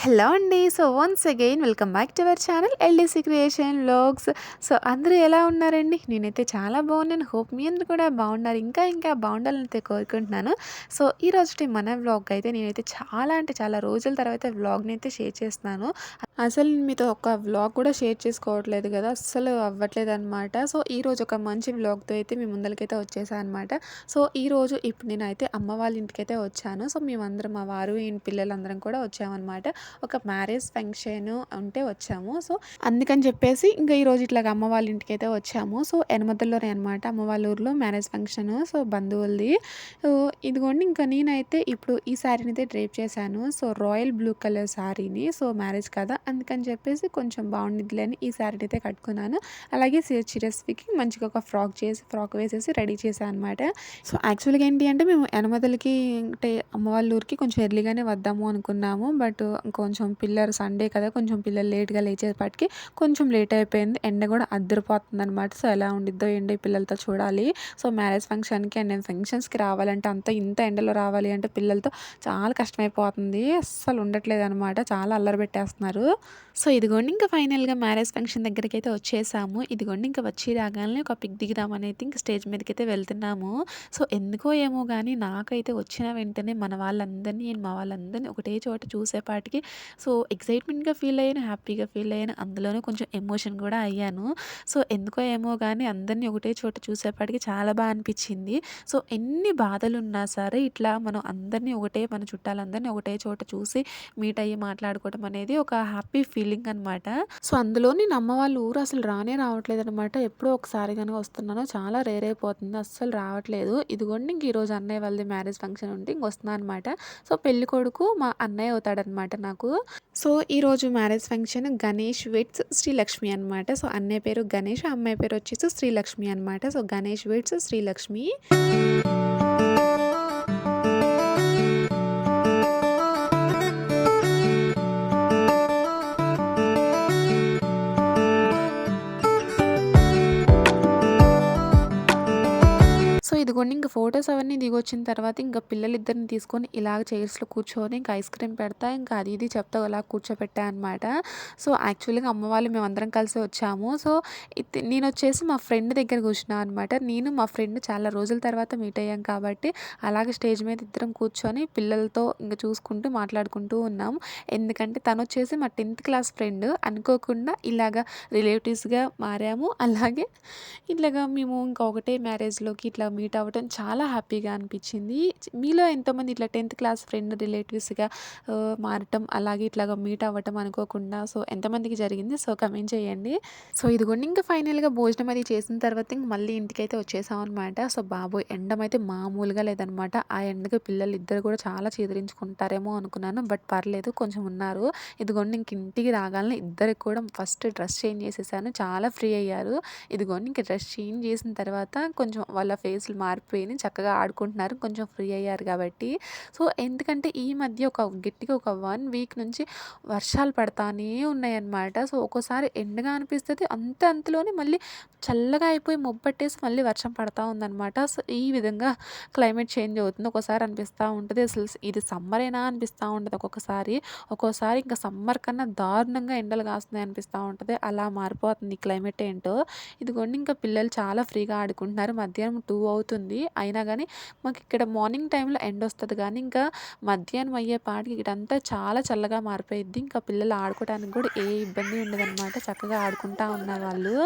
Hello అండి. So, once again welcome back to our channel LDC creation vlogs. So, అందరూ ఎలా ఉన్నారండి? నేనైతే చాలా బాగున్నాను. హోప్ మీ అందరూ కూడా బాగున్నారు. ఇంకా ఇంకా బాగుండాలని అయితే కోరుకుంటున్నాను. సో, ఈ ఈరోజుటి మన వ్లాగ్ అయితే నేనైతే చాలా అంటే చాలా రోజుల తర్వాత వ్లాగ్‌ని అయితే షేర్ చేస్తున్నాను. అసలు మీతో ఒక వ్లాగ్ కూడా షేర్ చేసుకోవట్లేదు కదా! అస్సలు అవ్వట్లేదనమాట. సో, ఈరోజు ఒక మంచి వ్లాగ్‌తో అయితే మీ ముందరికైతే వచ్చేసా అనమాట. సో, ఈరోజు ఇప్పుడు నేనైతే అమ్మ వాళ్ళ ఇంటికైతే వచ్చాను. సో, మేమందరం మా వారు, ఈయన పిల్లలందరం కూడా వచ్చామనమాట. ఒక మ్యారేజ్ ఫంక్షన్ ఉంటే వచ్చాము. సో, అందుకని చెప్పేసి ఇంకా ఈరోజు ఇట్లాగ అమ్మ వాళ్ళ ఇంటికైతే వచ్చాము. సో, ఎనమదల్లోనే అనమాట అమ్మ వాళ్ళ ఊర్లో మ్యారేజ్ ఫంక్షన్. సో, బంధువులది. సో, ఇదిగోండి ఇంకా నేనైతే ఇప్పుడు ఈ శారీని అయితే డ్రేప్ చేశాను. సో, రాయల్ బ్లూ కలర్ శారీని. సో, మ్యారేజ్ కదా! అందుకని చెప్పేసి కొంచెం బాగుండిద్దిలే అని ఈ శారీని అయితే కట్టుకున్నాను. అలాగే చిరస్వికి మంచిగా ఒక ఫ్రాక్ చేసి ఫ్రాక్ వేసేసి రెడీ చేశాను అనమాట. సో, యాక్చువల్‌గా ఏంటి అంటే మేము ఎనమదలకి అంటే అమ్మ వాళ్ళ ఊరికి కొంచెం ఎర్లీగానే వద్దాము అనుకున్నాము. బట్ కొంచెం పిల్లలు సండే కదా! కొంచెం పిల్లలు లేట్‌గా లేచేపాటికి కొంచెం లేట్ అయిపోయింది. ఎండ కూడా అద్దరిపోతుందనమాట. సో, ఎలా ఉండిద్దో ఏంటో పిల్లలతో చూడాలి. సో, మ్యారేజ్ ఫంక్షన్‌కి అండ్ నేను ఫంక్షన్స్‌కి రావాలంటే అంత ఇంత ఎండలో రావాలి అంటే పిల్లలతో చాలా కష్టమైపోతుంది. అస్సలు ఉండట్లేదనమాట. చాలా అల్లరి పెట్టేస్తున్నారు. సో, ఇదిగోండి ఇంకా ఫైనల్‌గా మ్యారేజ్ ఫంక్షన్ దగ్గరికైతే వచ్చేసాము. ఇదిగోండి ఇంకా వచ్చి రాగానే ఒక పిక్ దిగుదామని అయితే ఇంక స్టేజ్ అయితే వెళ్తున్నాము. సో, ఎందుకో ఏమో కానీ నాకైతే వచ్చిన వెంటనే మన వాళ్ళందరినీ మా వాళ్ళందరినీ ఒకటే చోట చూసేపాటికి సో, ఎక్సైట్‌మెంట్‌గా ఫీల్ అయ్యాను. హ్యాపీగా ఫీల్ అయ్యాను. అందులోనూ కొంచెం ఎమోషన్ కూడా అయ్యాను. సో, ఎందుకో ఏమో కానీ అందరినీ ఒకటే చోట చూసేపాటికి చాలా బాగా అనిపించింది సో, ఎన్ని బాధలున్నా సరే ఇట్లా మనం అందరినీ ఒకటే మన చుట్టాలందరినీ ఒకటే చోట చూసి మీట్ అయ్యి మాట్లాడుకోవడం అనేది ఒక హ్యాపీ ఫీలింగ్ అనమాట. సో, అందులో నేను అమ్మ వాళ్ళ ఊరు అసలు రానే రావట్లేదనమాట. ఎప్పుడో ఒకసారి గనుక వస్తున్నాను. చాలా రేర్ అయిపోతుంది. అస్సలు రావట్లేదు. ఇదిగోండి ఇంక ఈరోజు అన్నయ్య వాళ్ళది మ్యారేజ్ ఫంక్షన్ ఉంటే ఇంక వస్తున్నా అనమాట. సో, పెళ్ళికొడుకు మా అన్నయ్య అవుతాడనమాట నాకు. సో, ఈరోజు marriage function Ganesh weds Srilakshmi అనమాట. సో, అన్నయ్య పేరు గణేష్. అమ్మాయి పేరు వచ్చేసి శ్రీలక్ష్మి అనమాట. So, Ganesh weds Srilakshmi. So, ఇదిగోండి ఇంకా ఫొటోస్ అవన్నీ దిగొచ్చిన తర్వాత ఇంక పిల్లలిద్దరిని తీసుకొని ఇలాగ చైర్స్‌లో కూర్చొని ఇంకా ఐస్ క్రీమ్ పెడతా ఇంకా అది ఇది చెప్తా అలా కూర్చోపెట్టా అనమాట. సో, యాక్చువల్‌గా అమ్మ వాళ్ళు మేమందరం కలిసి వచ్చాము. సో, నేను వచ్చేసి మా ఫ్రెండ్ దగ్గర కూర్చున్నా అనమాట. నేను మా ఫ్రెండ్ చాలా రోజుల తర్వాత మీట్ అయ్యాం కాబట్టి అలాగే స్టేజ్ మీద ఇద్దరం కూర్చొని పిల్లలతో ఇంకా చూసుకుంటూ మాట్లాడుకుంటూ ఉన్నాం. ఎందుకంటే తను వచ్చేసి మా 10థ్ క్లాస్ ఫ్రెండ్. అనుకోకుండా ఇలాగ రిలేటివ్స్‌గా మారాము. అలాగే ఇట్లాగా మేము ఇంకా ఒకటే మ్యారేజ్‌లోకి ఇట్లా మీట్ అవ్వటం చాలా హ్యాపీగా అనిపించింది మీలో ఎంతమంది ఇట్లా 10థ్ క్లాస్ ఫ్రెండ్ రిలేటివ్స్‌గా మారటం అలాగే ఇట్లాగా మీట్ అవ్వటం అనుకోకుండా సో, ఎంతమందికి జరిగింది? సో, కమెంట్ చేయండి. సో, ఇదిగోండి ఇంకా ఫైనల్‌గా భోజనం అది చేసిన తర్వాత ఇంక మళ్ళీ ఇంటికైతే వచ్చేసామనమాట. సో, బాబోయ్! ఎండమైతే మామూలుగా లేదనమాట. ఆ ఎండకు పిల్లలు ఇద్దరు కూడా చాలా చీదరించుకుంటారేమో అనుకున్నాను. బట్ పర్లేదు కొంచెం ఉన్నారు. ఇదిగోండి ఇంక ఇంటికి రాగాలని ఇద్దరికి కూడా ఫస్ట్ డ్రెస్ చేంజ్ చేసేసాను. చాలా ఫ్రీ అయ్యారు. ఇదిగోండి ఇంక డ్రెస్ చేంజ్ చేసిన తర్వాత కొంచెం వాళ్ళ ఫేస్ ఫేస్‌లు మారిపోయినాయి. చక్కగా ఆడుకుంటున్నారు. కొంచెం ఫ్రీ అయ్యారు కాబట్టి. సో, ఎందుకంటే ఈ మధ్య ఒక గట్టిగా ఒక వన్ వీక్ నుంచి వర్షాలు పడతానే ఉన్నాయన్నమాట. సో, ఒక్కోసారి ఎండగా అనిపిస్తుంది అంత అంతలోనే మళ్ళీ చల్లగా అయిపోయి మొబ్బట్టేసి మళ్ళీ వర్షం పడతా ఉందనమాట. సో, ఈ విధంగా క్లైమేట్ చేంజ్ అవుతుంది. ఒక్కోసారి అనిపిస్తూ ఉంటుంది అసలు ఇది సమ్మరేనా అనిపిస్తూ ఉంటుంది ఒక్కొక్కసారి. ఒక్కోసారి ఇంకా సమ్మర్ కన్నా దారుణంగా ఎండలు కాస్తున్నాయి అనిపిస్తూ ఉంటుంది అలా మారిపోతుంది క్లైమేట్ ఏంటో. ఇదిగోండి ఇంకా పిల్లలు చాలా ఫ్రీగా ఆడుకుంటున్నారు. మధ్యాహ్నం టూ అవుతుంది. అవుతుంది అయినా కానీ మాకు ఇక్కడ మార్నింగ్ టైంలో ఎండ్ వస్తుంది కానీ ఇంకా మధ్యాహ్నం అయ్యేపాటికి ఇక్కడంతా చాలా చల్లగా మారిపోయింది ఇంకా పిల్లలు ఆడుకోవడానికి కూడా ఏ ఇబ్బంది ఉండదనమాట. చక్కగా ఆడుకుంటా ఉన్నారు వాళ్ళు.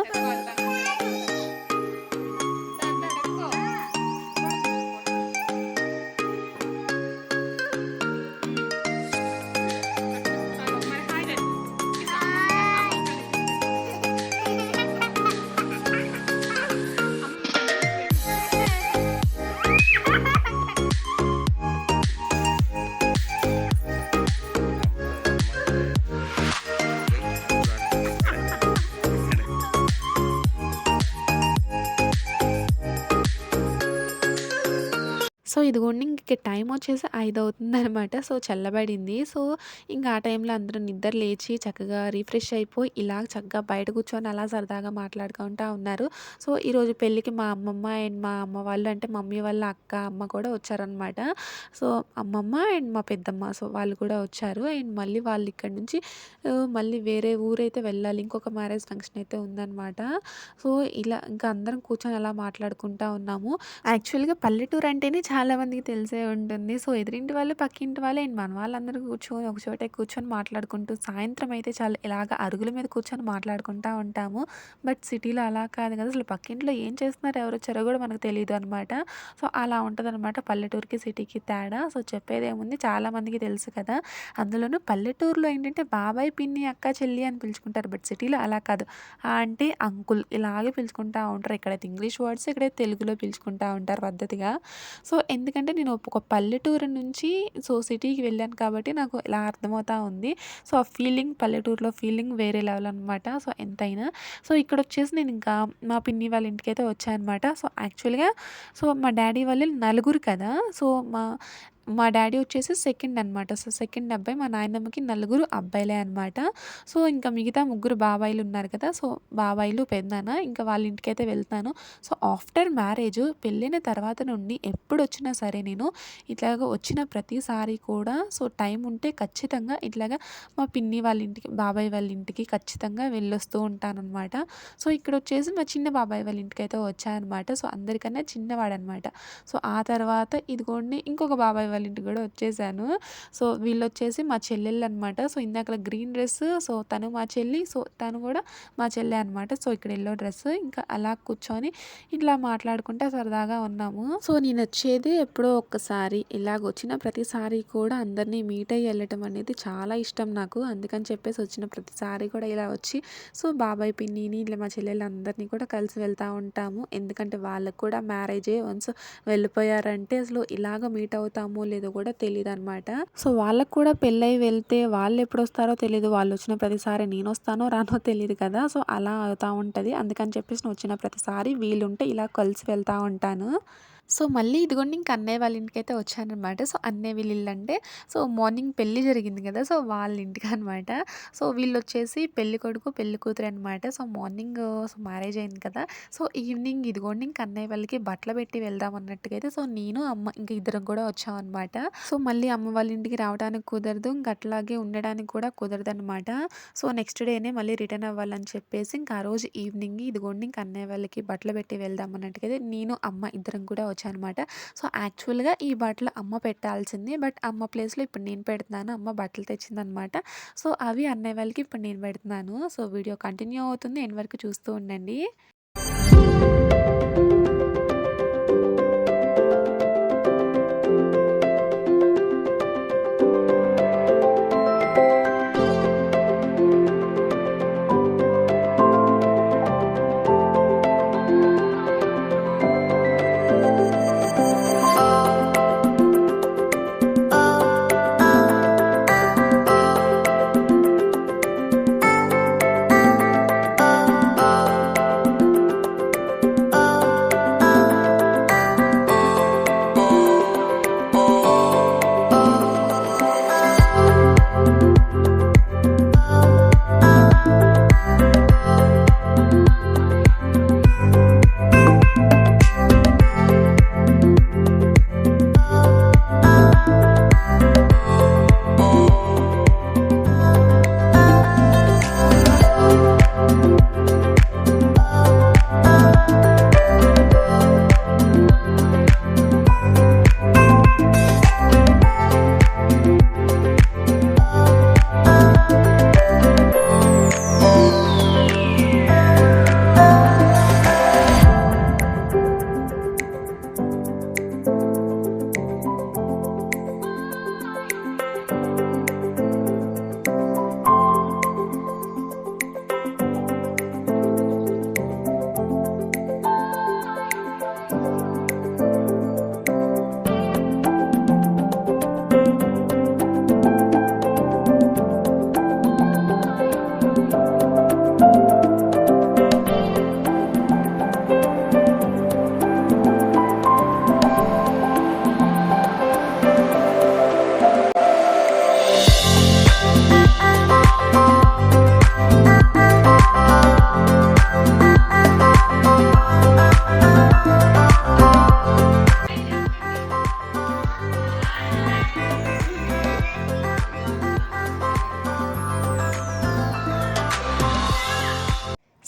ఇదిగోండి ఇంక టైం వచ్చేసి ఐదు అవుతుందనమాట. సో చల్లబడింది. సో ఇంకా ఆ టైంలో అందరూ నిద్ర లేచి చక్కగా రిఫ్రెష్ అయిపోయి ఇలా చక్కగా బయట కూర్చొని అలా సరదాగా మాట్లాడుకుంటా ఉన్నారు. సో ఈరోజు పెళ్ళికి మా అమ్మమ్మ అండ్ మా అమ్మ వాళ్ళు అంటే మమ్మీ వాళ్ళ అక్క, అమ్మ కూడా వచ్చారనమాట. సో అమ్మమ్మ అండ్ మా పెద్దమ్మ సో వాళ్ళు కూడా వచ్చారు. అండ్ మళ్ళీ వాళ్ళు ఇక్కడి నుంచి మళ్ళీ వేరే ఊరైతే వెళ్ళాలి. ఇంకొక మ్యారేజ్ ఫంక్షన్ అయితే ఉందనమాట. సో ఇలా ఇంకా అందరం కూర్చొని అలా మాట్లాడుకుంటా ఉన్నాము. యాక్చువల్‌గా పల్లెటూరు అంటేనే చాలా మందికి తెలిసే ఉంటుంది. సో ఎదురింటి వాళ్ళు, పక్కింటి వాళ్ళు అండ్ మన వాళ్ళందరూ కూర్చొని ఒక చోటే కూర్చొని మాట్లాడుకుంటూ సాయంత్రం అయితే చాలా ఇలాగ అరుగుల మీద కూర్చొని మాట్లాడుకుంటూ ఉంటాము. బట్ సిటీలో అలా కాదు కదా! అసలు పక్కింట్లో ఏం చేస్తున్నారు, ఎవరొచ్చారో కూడా మనకు తెలియదు అనమాట. సో అలా ఉంటదనమాట పల్లెటూరుకి, సిటీకి తేడా. సో చెప్పేదేముంది చాలా మందికి తెలుసు కదా! అందులోనూ పల్లెటూరులో ఏంటంటే బాబాయ్, పిన్ని, అక్క, చెల్లి అని పిలుచుకుంటారు. బట్ సిటీలో అలా కాదు. ఆంటీ, అంకుల్ ఇలాగే పిలుచుకుంటా ఉంటారు. ఇక్కడైతే ఇంగ్లీష్ వర్డ్స్, ఇక్కడైతే తెలుగులో పిలుచుకుంటా ఉంటారు పద్ధతిగా. సో ఎందుకంటే నేను ఒక పల్లెటూరు నుంచి సో సిటీకి వెళ్ళాను కాబట్టి నాకు ఇలా అర్థమవుతా ఉంది. సో ఆ ఫీలింగ్ పల్లెటూరులో ఫీలింగ్ వేరే లెవెల్ అనమాట. సో ఎంతైనా సో ఇక్కడ వచ్చేసి నేను ఇంకా మా పిన్ని వాళ్ళ ఇంటికి అయితే వచ్చానమాట సో యాక్చువల్‌గా సో మా డాడీ వాళ్ళు నలుగురు కదా! సో మా మా డాడీ వచ్చేసి సెకండ్ అనమాట. సో సెకండ్ అబ్బాయి. మా నాయనమ్మకి నలుగురు అబ్బాయిలే అనమాట. సో ఇంకా మిగతా ముగ్గురు బాబాయిలు ఉన్నారు కదా! సో బాబాయిలు, పెదనాన్న ఇంకా వాళ్ళ ఇంటికైతే వెళ్తాను సో ఆఫ్టర్ మ్యారేజ్ పెళ్ళైన తర్వాత నుండి ఎప్పుడొచ్చినా సరే నేను ఇట్లాగ వచ్చిన ప్రతిసారి కూడా సో టైం ఉంటే ఖచ్చితంగా ఇట్లాగా మా పిన్ని వాళ్ళ ఇంటికి, బాబాయ్ వాళ్ళ ఇంటికి ఖచ్చితంగా వెళ్ళొస్తూ ఉంటాననమాట. సో ఇక్కడ వచ్చేసి మా చిన్న బాబాయ్ వాళ్ళ ఇంటికైతే అయితే వచ్చానమాట సో అందరికన్నా చిన్నవాడనమాట. సో ఆ తర్వాత ఇదిగోండి ఇంకొక బాబాయ్ వాళ్ళ ఇంటికి కూడా వచ్చేసాను. సో వీళ్ళొచ్చేసి మా చెల్లెళ్ళనమాట. సో ఇందాక గ్రీన్ డ్రెస్ సో తను మా చెల్లి. సో తను కూడా మా చెల్లె అనమాట. సో ఇక్కడ ఎల్లో డ్రెస్. ఇంకా అలా కూర్చొని ఇట్లా మాట్లాడుకుంటే సరదాగా ఉన్నాము. సో నేను వచ్చేది ఎప్పుడో ఒక్కసారి. ఇలాగ వచ్చిన ప్రతిసారి కూడా అందరిని మీట్ అయ్యి వెళ్ళటం అనేది చాలా ఇష్టం నాకు. అందుకని చెప్పేసి వచ్చిన ప్రతిసారి కూడా ఇలా వచ్చి సో బాబాయ్, పిన్నిని ఇట్లా మా చెల్లెళ్ళందరినీ కూడా కలిసి వెళ్తూ ఉంటాము. ఎందుకంటే వాళ్ళకి కూడా మ్యారేజే వన్స్ వెళ్ళిపోయారంటే అసలు ఇలాగ మీట్ అవుతాము లేదో కూడా తెలియదు అనమాట సో వాళ్ళకి కూడా పెళ్ళై వెళ్తే వాళ్ళు ఎప్పుడొస్తారో తెలియదు వాళ్ళు వచ్చిన ప్రతిసారి నేనొస్తానో రానో తెలియదు కదా! సో అలా అవుతా ఉంటుంది అందుకని చెప్పేసి వచ్చిన ప్రతిసారి వీలుంటే ఇలా కలిసి వెళ్తూ ఉంటాను. సో మళ్ళీ ఇదిగోండి ఇంక అన్నయ్య వాళ్ళ ఇంటికైతే వచ్చానమాట సో అన్నయ్య వీళ్ళ అంటే సో మార్నింగ్ పెళ్ళి జరిగింది కదా! సో వాళ్ళ ఇంటికి అనమాట సో వీళ్ళొచ్చేసి పెళ్ళికొడుకు, పెళ్ళికూతురు అనమాట. సో మార్నింగ్ సో మ్యారేజ్ అయింది కదా! సో ఈవినింగ్ ఇదిగోండి ఇంక అన్నయ్య వాళ్ళకి బట్టలు పెట్టి వెళ్దాం అన్నట్టుగా అయితే సో నేను, అమ్మ ఇంక ఇద్దరం కూడా వచ్చాం అనమాట సో మళ్ళీ అమ్మ వాళ్ళ ఇంటికి రావడానికి కుదరదు. ఇంక అట్లాగే ఉండడానికి కూడా కుదరదు అనమాట సో నెక్స్ట్ డేనే మళ్ళీ రిటర్న్ అవ్వాలని చెప్పేసి ఇంక ఆ రోజు ఈవినింగ్ ఇదిగోండి ఇంక అన్నయ్య వాళ్ళకి బట్టలు పెట్టి వెళ్దాం అన్నట్టుగా అయితే నేను, అమ్మ ఇద్దరం కూడా అనమాట సో యాక్చువల్‌గా ఈ బట్టలు అమ్మ పెట్టాల్సింది. బట్ అమ్మ ప్లేస్‌లో ఇప్పుడు నేను పెడుతున్నాను. అమ్మ బట్టలు తెచ్చిందనమాట. సో అవి అన్నయ్య వాళ్ళకి ఇప్పుడు నేను పెడుతున్నాను. సో వీడియో కంటిన్యూ అవుతుంది. ఎండ్ వరకు చూస్తూ ఉండండి.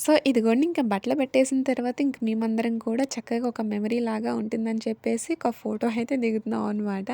సో ఇదిగోండి ఇంకా బట్టలు పెట్టేసిన తర్వాత ఇంక మేమందరం కూడా చక్కగా ఒక మెమరీ లాగా ఉంటుందని చెప్పేసి ఒక ఫోటో అయితే దిగుతున్నాం అనమాట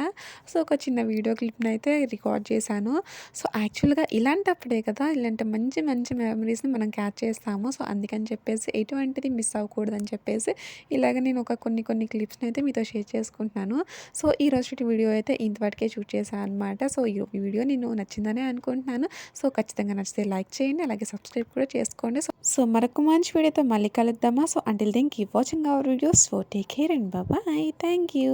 సో ఒక చిన్న వీడియో క్లిప్ని అయితే రికార్డ్ చేశాను. సో యాక్చువల్గా ఇలాంటప్పుడే కదా ఇలాంటి మంచి మంచి మెమరీస్ని మనం క్యాచ్ చేస్తాము. సో అందుకని చెప్పేసి ఎటువంటిది మిస్ అవ్వకూడదని చెప్పేసి ఇలాగ నేను ఒక కొన్ని కొన్ని క్లిప్స్ని అయితే మీతో షేర్ చేసుకుంటున్నాను. సో ఈ రోజు వీడియో అయితే ఇంతవరకే షూట్ చేశాను అనమాట సో ఈ వీడియో నేను నచ్చిందనే అనుకుంటున్నాను. సో ఖచ్చితంగా నచ్చితే లైక్ చేయండి అలాగే సబ్స్క్రైబ్ కూడా చేసుకోండి. సో సో మరొక మంచి వీడియోతో మళ్ళీ కలుద్దామా? So until then keep watching our videos so take care and bye bye thank you